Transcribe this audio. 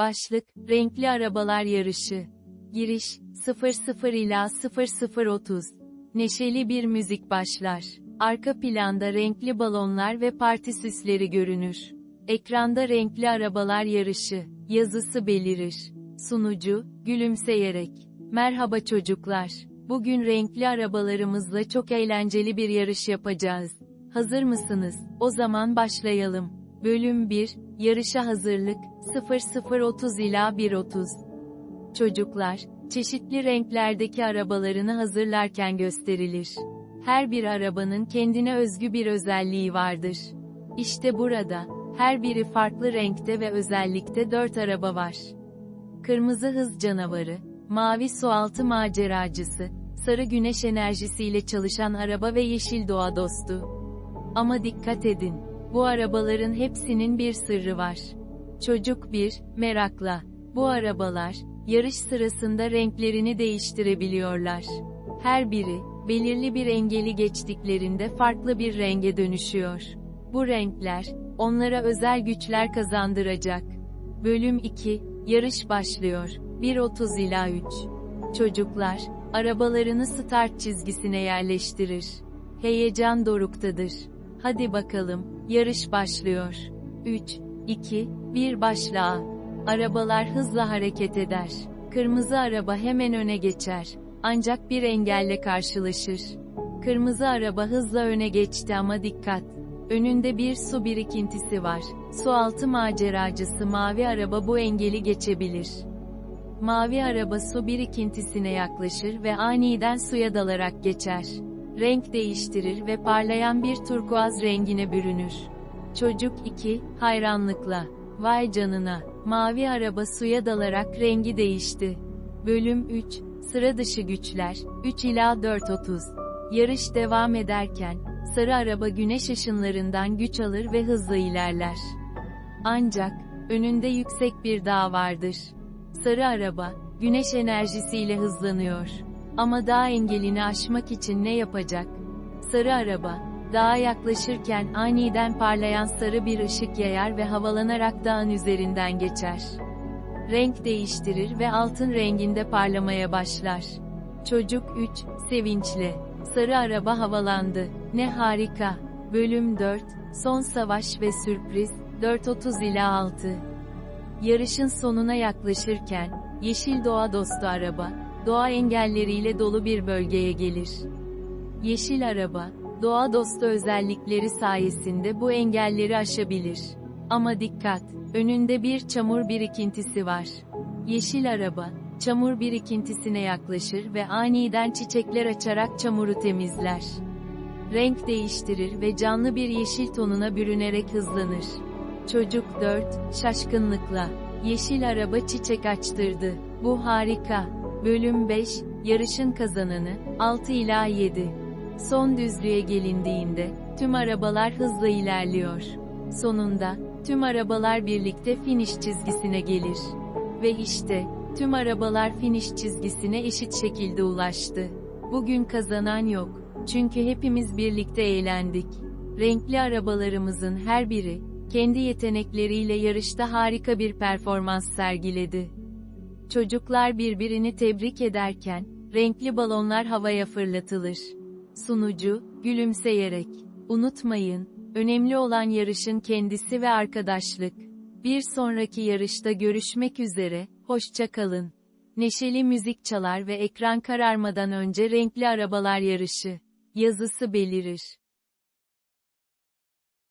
Başlık, renkli arabalar yarışı. Giriş, 00 ila 0030. Neşeli bir müzik başlar. Arka planda renkli balonlar ve parti süsleri görünür. Ekranda renkli arabalar yarışı, yazısı belirir. Sunucu, gülümseyerek. Merhaba çocuklar. Bugün renkli arabalarımızla çok eğlenceli bir yarış yapacağız. Hazır mısınız? O zaman başlayalım. Bölüm 1, Yarışa hazırlık, 0030 ila 1.30. Çocuklar, çeşitli renklerdeki arabalarını hazırlarken gösterilir. Her bir arabanın kendine özgü bir özelliği vardır. İşte burada, her biri farklı renkte ve özellikte 4 araba var. Kırmızı hız canavarı, mavi sualtı maceracısı, sarı güneş enerjisiyle çalışan araba ve yeşil doğa dostu. Ama dikkat edin, bu arabaların hepsinin bir sırrı var. Çocuk 1, merakla. Bu arabalar, yarış sırasında renklerini değiştirebiliyorlar. Her biri, belirli bir engeli geçtiklerinde farklı bir renge dönüşüyor. Bu renkler, onlara özel güçler kazandıracak. Bölüm 2, yarış başlıyor. 1.30 ila 3. Çocuklar, arabalarını start çizgisine yerleştirir. Heyecan doruktadır. Hadi bakalım, yarış başlıyor. 3, 2, 1 başla. Arabalar hızla hareket eder. Kırmızı araba hemen öne geçer. Ancak bir engelle karşılaşır. Kırmızı araba hızla öne geçti ama dikkat. Önünde bir su birikintisi var. Sualtı maceracısı mavi araba bu engeli geçebilir. Mavi araba su birikintisine yaklaşır ve aniden suya dalarak geçer. Renk değiştirir ve parlayan bir turkuaz rengine bürünür. Çocuk 2, hayranlıkla. Vay canına, mavi araba suya dalarak rengi değişti. Bölüm 3, sıra dışı güçler, 3 ila 4.30. Yarış devam ederken, sarı araba güneş ışınlarından güç alır ve hızla ilerler. Ancak, önünde yüksek bir dağ vardır. Sarı araba, güneş enerjisiyle hızlanıyor. Ama dağ engelini aşmak için ne yapacak? Sarı araba, dağa yaklaşırken aniden parlayan sarı bir ışık yayar ve havalanarak dağın üzerinden geçer. Renk değiştirir ve altın renginde parlamaya başlar. Çocuk 3, sevinçli. Sarı araba havalandı. Ne harika. Bölüm 4, Son Savaş ve Sürpriz, 4.30 ila 6. Yarışın sonuna yaklaşırken, Yeşil Doğa Dostu araba, doğa engelleriyle dolu bir bölgeye gelir. Yeşil araba, doğa dostu özellikleri sayesinde bu engelleri aşabilir. Ama dikkat, önünde bir çamur birikintisi var. Yeşil araba, çamur birikintisine yaklaşır ve aniden çiçekler açarak çamuru temizler. Renk değiştirir ve canlı bir yeşil tonuna bürünerek hızlanır. Çocuk 4, şaşkınlıkla. Yeşil araba çiçek açtırdı. Bu harika. Bölüm 5, yarışın kazananı, 6 ila 7. Son düzlüğe gelindiğinde, tüm arabalar hızla ilerliyor. Sonunda, tüm arabalar birlikte finish çizgisine gelir. Ve işte, tüm arabalar finish çizgisine eşit şekilde ulaştı. Bugün kazanan yok. Çünkü hepimiz birlikte eğlendik. Renkli arabalarımızın her biri, kendi yetenekleriyle yarışta harika bir performans sergiledi. Çocuklar birbirini tebrik ederken, renkli balonlar havaya fırlatılır. Sunucu, gülümseyerek. Unutmayın, önemli olan yarışın kendisi ve arkadaşlık. Bir sonraki yarışta görüşmek üzere, hoşça kalın. Neşeli müzik çalar ve ekran kararmadan önce renkli arabalar yarışı. Yazısı belirir.